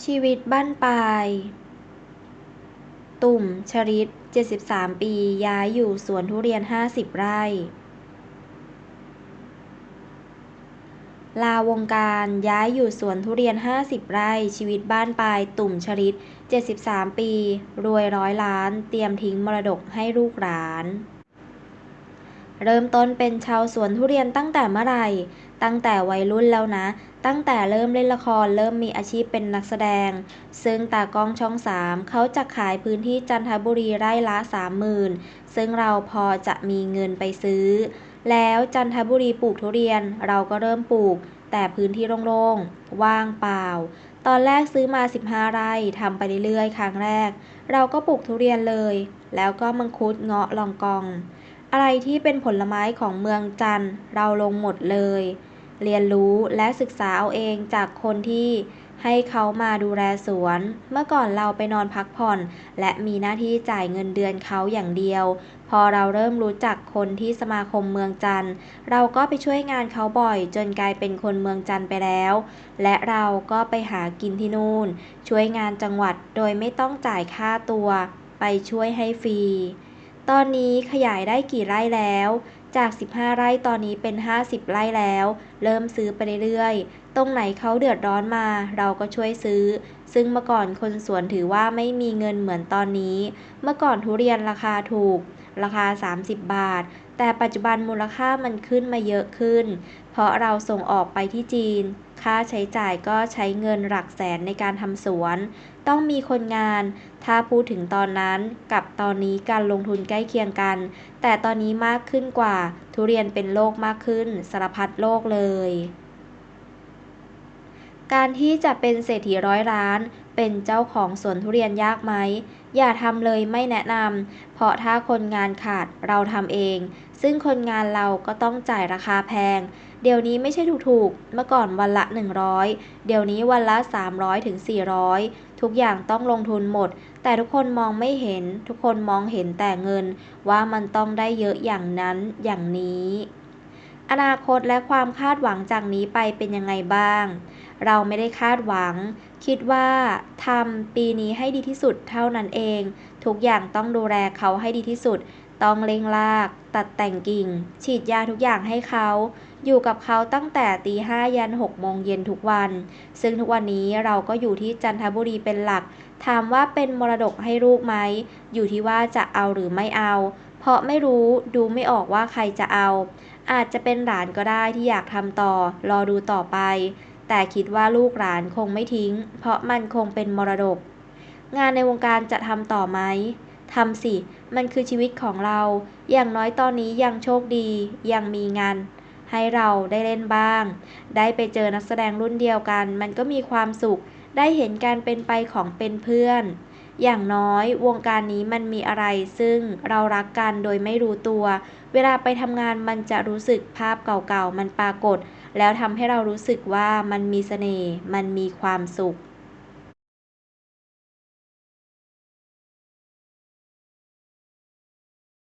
ชีวิตบั้นปลาย ตุ่ม ชริต 73 ปี ย้ายอยู่สวนทุเรียน 50 ไร่ ลาวงการย้ายอยู่สวนทุเรียน 50 ไร่ ชีวิตบ้านปลาย ตุ่ม ชริต 73 ปี รวยร้อยล้าน เตรียมทิ้งมรดกให้ลูกหลาน เริ่มต้นเป็นชาวสวนทุเรียนตั้งแต่เมื่อไหร่ ตั้งแต่วัยรุ่นแล้วนะ ตั้งแต่เริ่มเล่นละครเริ่มมีอาชีพเป็นนักแสดง ซึ่งตากล้องช่องสามเขาจะขายพื้นที่จันทบุรีไร่ละสามหมื่นซึ่งเราพอจะมีเงินไปซื้อ แล้วจันทบุรีปลูกทุเรียนเราก็เริ่มปลูก แต่พื้นที่โล่งๆ ว่างเปล่าตอนแรกซื้อมา 15 ไร่ทำไปเรื่อยๆ ครั้งแรก เราก็ปลูกทุเรียนเลย แล้วก็มังคุดเงาะลองกอง อะไรที่เป็นผลไม้ของเมืองจันทร์เราลงหมดเลย เรียนรู้และศึกษาเอาเองจากคนที่ให้เขามาดูแลสวน เมื่อก่อนเราไปนอนพักผ่อน และมีหน้าที่จ่ายเงินเดือนเขาอย่างเดียว พอเราเริ่มรู้จักคนที่สมาคมเมืองจันทร์ เราก็ไปช่วยงานเขาบ่อย จนกลายเป็นคนเมืองจันทร์ไปแล้ว และเราก็ไปหากินที่นู่น ช่วยงานจังหวัดโดยไม่ต้องจ่ายค่าตัว ไปช่วยให้ฟรี ตอนนี้ขยายได้กี่ไร่แล้ว จาก 15 ไร่ตอนนี้เป็น 50 ไร่แล้ว เริ่มซื้อไปเรื่อยๆ ตรงไหนเขาเดือดร้อนมา เราก็ช่วยซื้อ ซึ่งเมื่อก่อนคนสวนถือว่าไม่มีเงินเหมือนตอนนี้ เมื่อก่อนทุเรียนราคาถูก ราคา 30 บาท แต่ปัจจุบันมูลค่ามันขึ้นมาเยอะขึ้น เพราะเราส่งออกไปที่จีน ค่าใช้จ่ายก็ใช้เงินหลักแสนในการทำสวน ต้องมีคนงาน ถ้าพูดถึงตอนนั้นกับตอนนี้การลงทุนใกล้เคียงกัน แต่ตอนนี้มากขึ้นกว่า ทุเรียนเป็นโลกมากขึ้น สารพัดโลกเลยการที่จะเป็นเศรษฐีร้อยล้าน เป็นเจ้าของสวนทุเรียนยากไหม อย่าทำเลยไม่แนะนำ เพราะถ้าคนงานขาดเราทำเอง ซึ่งคนงานเราก็ต้องจ่ายราคาแพง เดี๋ยวนี้ไม่ใช่ถูกๆ เมื่อก่อนวันละ 100 เดี๋ยวนี้วันละ 300ถึง400 ทุกอย่างต้องลงทุนหมด แต่ทุกคนมองไม่เห็น ทุกคนมองเห็นแต่เงิน ว่ามันต้องได้เยอะอย่างนั้นอย่างนี้ อนาคตและความคาดหวังจากนี้ไปเป็นยังไงบ้าง เราไม่ได้คาดหวัง คิดว่าทำปีนี้ให้ดีที่สุดเท่านั้นเอง ทุกอย่างต้องดูแลเขาให้ดีที่สุด ต้องเล่งลาก ตัดแต่งกิ่ง ฉีดยาทุกอย่างให้เขา อยู่กับเขาตั้งแต่ตีห้ายันหกโมงเย็นทุกวัน ซึ่งทุกวันนี้เราก็อยู่ที่จันทบุรีเป็นหลัก ถามว่าเป็นมรดกให้ลูกไหม อยู่ที่ว่าจะเอาหรือไม่เอา เพราะไม่รู้ดูไม่ออกว่าใครจะเอา อาจจะเป็นหลานก็ได้ที่อยากทำต่อ รอดูต่อไป แต่คิดว่าลูกหลานคงไม่ทิ้ง เพราะมันคงเป็นมรดก งานในวงการจะทำต่อไหม ทำสิ มันคือชีวิตของเรา อย่างน้อยตอนนี้ยังโชคดี ยังมีงานให้เราได้เล่นบ้าง ได้ไปเจอนักแสดงรุ่นเดียวกัน มันก็มีความสุข ได้เห็นการเป็นไปของเป็นเพื่อน อย่างน้อยวงการนี้มันมีอะไรซึ่งเรารักกันโดยไม่รู้ตัว เวลาไปทำงานมันจะรู้สึกภาพเก่าๆ มันปรากฏ แล้วทำให้เรารู้สึกว่ามันมีเสน่ห์ มันมีความสุข